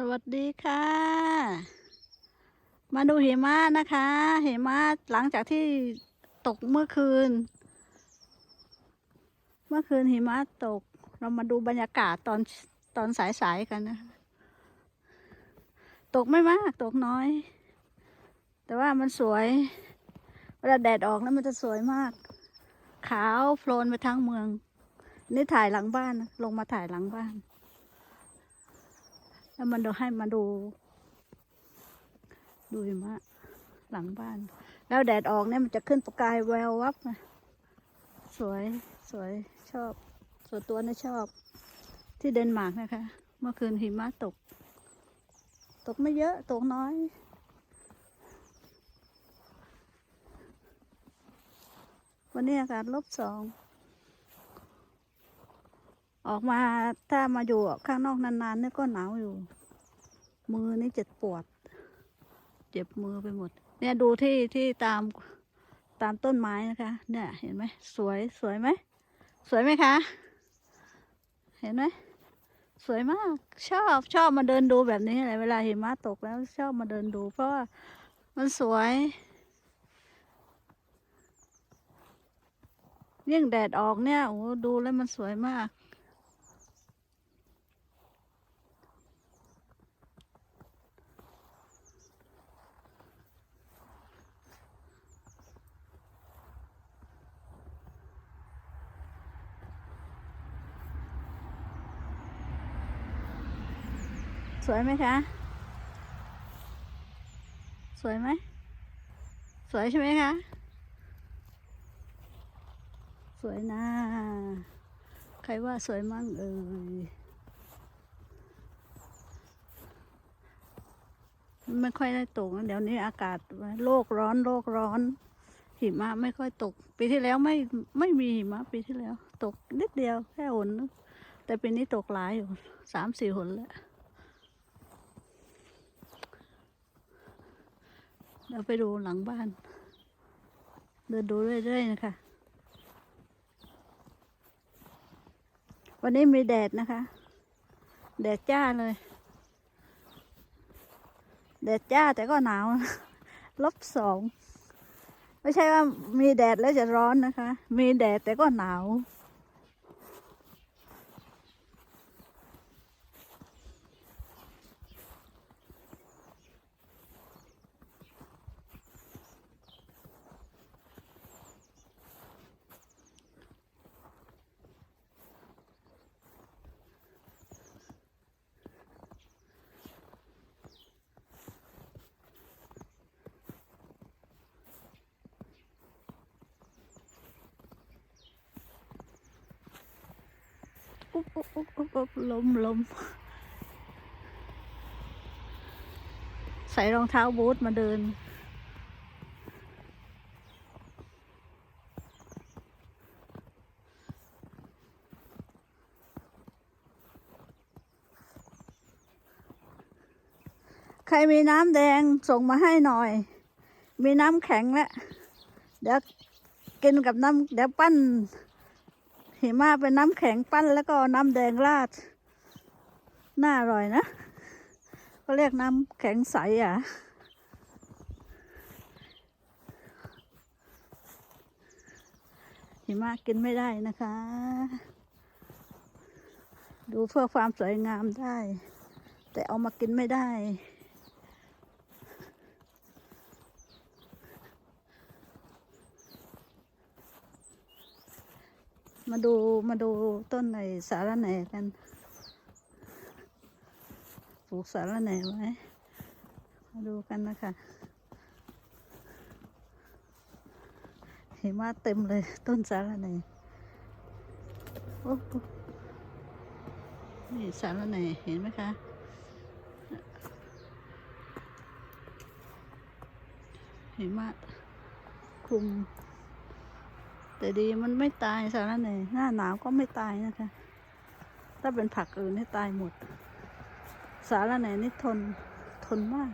สวัสดีค่ะ มาดูหิมะนะคะ หิมะหลังจากที่ตกเมื่อคืน เมื่อคืนหิมะตก เรามาดูบรรยากาศตอนตอนสายๆกันนะ ตกไม่มากตกน้อย แต่ว่ามันสวย เวลาแดดออกแล้วมันจะสวยมาก ขาวโพลนไปทั้งเมือง นี่ถ่ายหลังบ้าน ลงมาถ่ายหลังบ้าน แล้วมันดูให้มาดู ดูหิมะหลังบ้าน แล้วแดดออกเนี่ยมันจะขึ้นประกายแวววับนะสวยสวยชอบ ส่วนตัวนี่ชอบ ที่เดนมาร์กนะคะ เมื่อคืนหิมะตก ตกไม่เยอะ ตกน้อยวันนี้อากาศลบสอง ออกมาถ้ามาอยู่ข้างนอกนานๆเนี่ยก็หนาวอยู่ มือนี่เจ็บปวด เจ็บมือไปหมด เนี่ยดูที่ที่ตามตามต้นไม้นะคะ เนี่ยเห็นไหมสวยสวยไหมสวยไหมคะ เห็นไหมสวยมากชอบชอบมาเดินดูแบบนี้เลยเวลาหิมะตกแล้วชอบมาเดินดู เพราะว่ามันสวยยิ่งแดดออกเนี่ยโอ้ดูแล้วมันสวยมาก สวยไหมคะ สวยไหม สวยใช่ไหมคะ สวยนะ ใครว่าสวยมั่งเอ่ยไม่ค่อยได้ตกนะเดี๋ยวนี้อากาศโลกร้อนโลกร้อน หิมะไม่ค่อยตก ปีที่แล้วไม่ไม่มีหิมะปีที่แล้ว ตกนิดเดียวแค่หนนึงแต่ปีนี้ตกหลายอยู่สามสี่หนแล้ว เดี๋ยวไปดูหลังบ้าน เดินดูเรื่อยๆนะคะ วันนี้มีแดดนะคะ แดดจ้าเลย แดดจ้าแต่ก็หนาวลบสอง ไม่ใช่ว่ามีแดดแล้วจะร้อนนะคะ มีแดดแต่ก็หนาว อุ๊บอุ๊บอุ๊บอุ๊บอุ๊บลมลมใส่รองเท้าบูทมาเดิน ใครมีน้ำแดงส่งมาให้หน่อย มีน้ำแข็งแล้ว เดี๋ยวกินกับน้ำเดี๋ยวปั้น หิมะเป็นน้ำแข็งปั้นแล้วก็น้ำแดงราด น่าอร่อยนะ ก็เรียกน้ำแข็งใสอะ หิมะกินไม่ได้นะคะ ดูเพื่อความสวยงามได้ แต่เอามากินไม่ได้ มาดูมาดูต้นในสาระแหน่กัน ปลูกสาระแหน่ไว้ มาดูกันนะคะเห็นว่าเต็มเลยต้นสาระแหน่โอ้โหนี่สาระแหน่เห็นไหมคะเห็นว่าคลุม แต่ดีมันไม่ตายสารแหน่หน้าหนาวก็ไม่ตายนะคะ ถ้าเป็นผักอื่นนี่ตายหมด สารแหน่นี่ทนทนมาก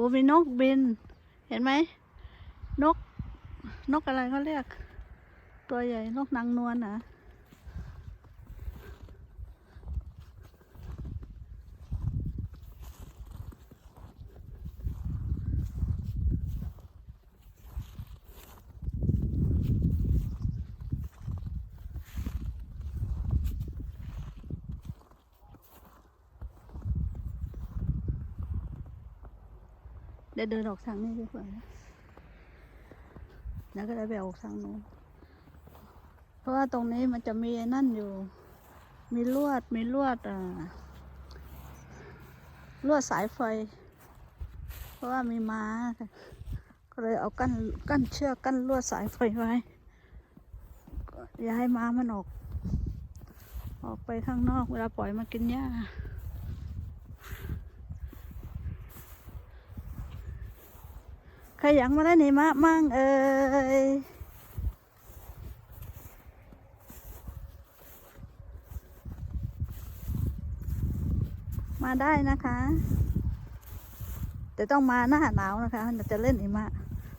อ้มีนกบิน เห็นไหม นก นกอะไรเขาเรียก ตัวใหญ่ นกนางนวลนะ ดี๋ยวเดินออกทางนี้ดีกว่านแล้วก็ได้ไปออกทางนู้นเพราะว่าตรงนี้มันจะมีนั่นอยู่ มีลวด มีลวดอ่าลวดสายไฟ เพราะว่ามีม้า ก็เลยเอากั้นกั้นเชือกกั้นลวดสายไฟไว้ อย่าให้ม้ามันออก ออกไปข้างนอกเวลาปล่อยมากินหญ้า ใครอยากมาได้หนีมะมั่งเอ่ยมาได้นะคะ แต่ต้องมาหน้าหนาวนะคะจะเล่นหิมะ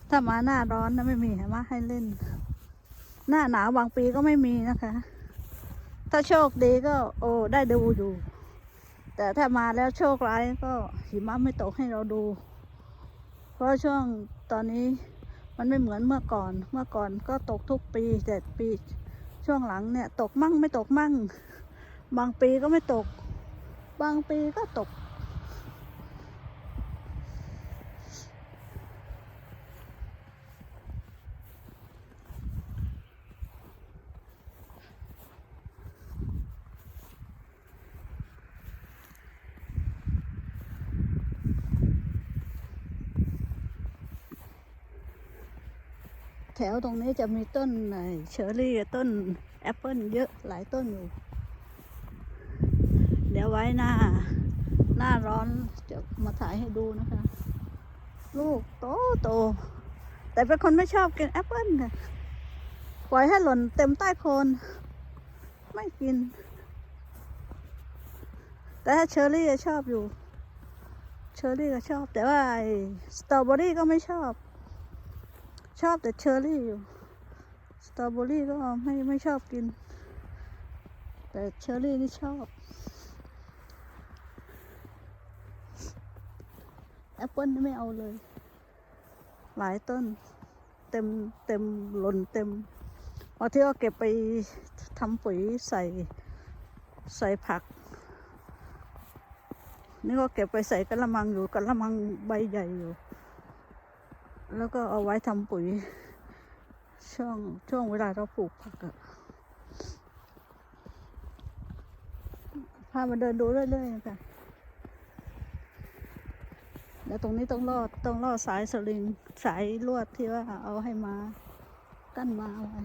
ถ้ามาหน้าร้อนนะไม่มีหิมะให้เล่น หน้าหนาวบางปีก็ไม่มีนะคะ ถ้าโชคดีก็ โอ้ได้ดูอยู่ แต่ถ้ามาแล้วโชคร้ายก็หิมะไม่ตกให้เราดู เพราะช่วงตอนนี้มันไม่เหมือนเมื่อก่อน เมื่อก่อนก็ตกทุกปีแต่ปี ช่วงหลังเนี่ย ตกมั่งไม่ตกมั่ง บางปีก็ไม่ตก บางปีก็ตก แถวตรงนี้จะมีต้นเชอร์รี่ต้นแอปเปิลเยอะหลายต้นอยู่ เดี๋ยวไว้หน้า หน้าร้อนจะมาถ่ายให้ดูนะคะ ลูกโตโต แต่เป็นคนไม่ชอบกินแอปเปิลค่ะปล่อยให้หล่นเต็มใต้โคน ไม่กิน แต่ถ้าเชอร์รี่ชอบอยู่ เชอร์รี่ก็ชอบ แต่ว่าสตรอเบอรี่ก็ไม่ชอบ ชอบแต่เชอร์รี่อยู่ สตรอเบอรี่ก็ไม่ไม่ชอบกิน แต่เชอร์รี่นี่ชอบ แอปเปิ้ลนี่ไม่เอาเลย หลายต้น เต็มเต็มหล่นเต็มบางทีก็เก็บไปทำปุ๋ยใส่ใส่ผัก นี่ก็เก็บไปใส่กระมังอยู่กระมังใบใหญ่อยู่ แล้วก็เอาไว้ทำปุ๋ย ช่วงช่วงเวลาเราปลูกผักอะพามาเดินดูเรื่อยๆนะคะแล้วตรงนี้ต้องลอดต้องลอดสายสลิงสายลวดที่ว่าเอาให้มากั้นมาเอาไว้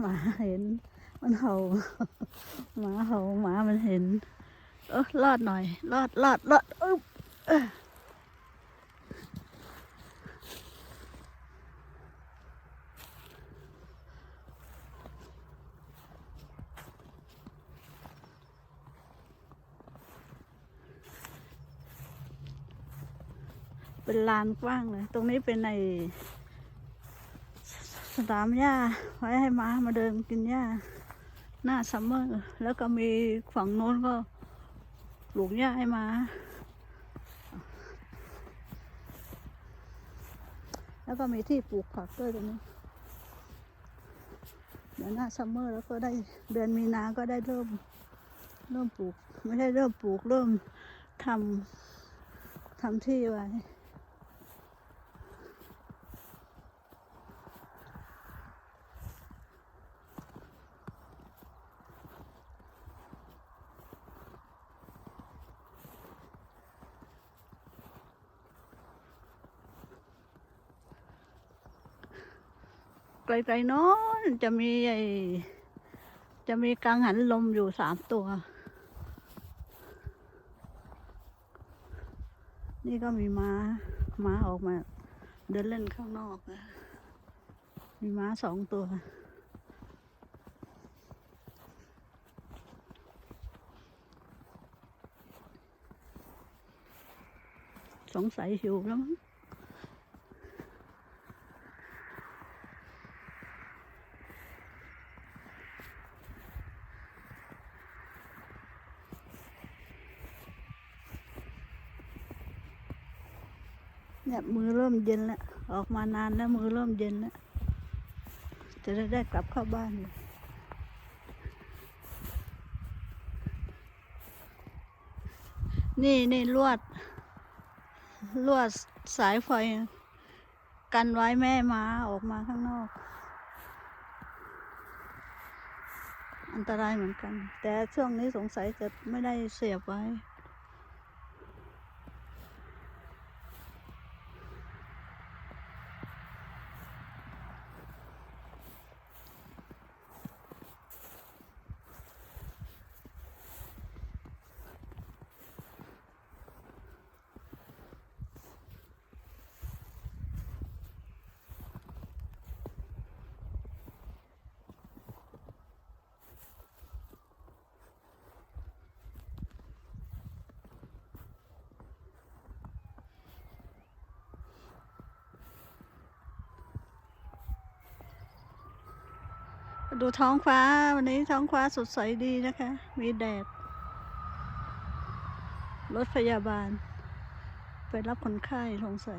หมาเห็น มันเห่าหมาเห่าหมามันเห็น เออรอดหน่อย รอดรอดรอดอึ๊บเอ้อเป็นลานกว้างเลย ตรงนี้เป็นใน สนามหญ้าไว้ให้ม้ามาเดินกินหญ้าหน้าซัมเมอร์แล้วก็มีฝั่งโน้นก็ปลูกหญ้าให้ม้าแล้วก็มีที่ปลูกผักด้วยตรงนี้เดี๋ยวหน้าซัมเมอร์แล้วก็ได้เดือนมีนาก็ได้เริ่มเริ่มปลูก ไม่ได้เริ่มปลูกเริ่มทำทำที่ไว้ ลๆโน้นจะมีไอจะมีกังหันลมอยู่สามตัว นี่ก็มีม้า ม้าออกมา เดินเล่นข้างนอกอะมีม้าสองตัว สงสัยหิวแล้วมั้ง เนี่ยมือเริ่มเย็นแล้ว ออกมานานแล้วมือเริ่มเย็นแล้ว จะได้ได้กลับเข้าบ้านเลยนี่นี่ลวด ลวดสายไฟ กันไว้แม่ม้าออกมาข้างนอก อันตรายเหมือนกัน แต่ช่วงนี้สงสัยจะไม่ได้เสียบไว้ ดูท้องฟ้า วันนี้ท้องฟ้าสดใสดีนะคะ มีแดด รถพยาบาล ไปรับคนไข้ลงสั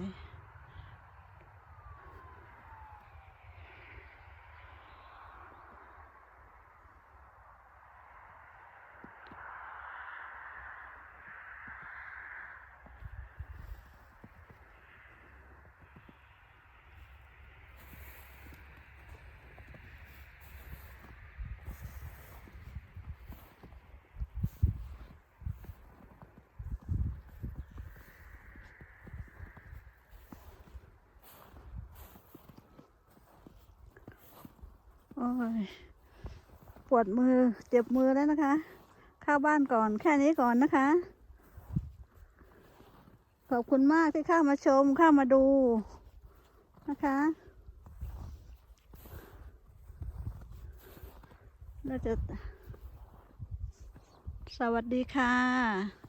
อ้ยปวดมือเจ็บมือแล้วนะคะ เข้าบ้านก่อนแค่นี้ก่อนนะคะ ขอบคุณมากที่เข้ามาชมเข้ามาดูนะคะเราจะสวัสดีค่ะ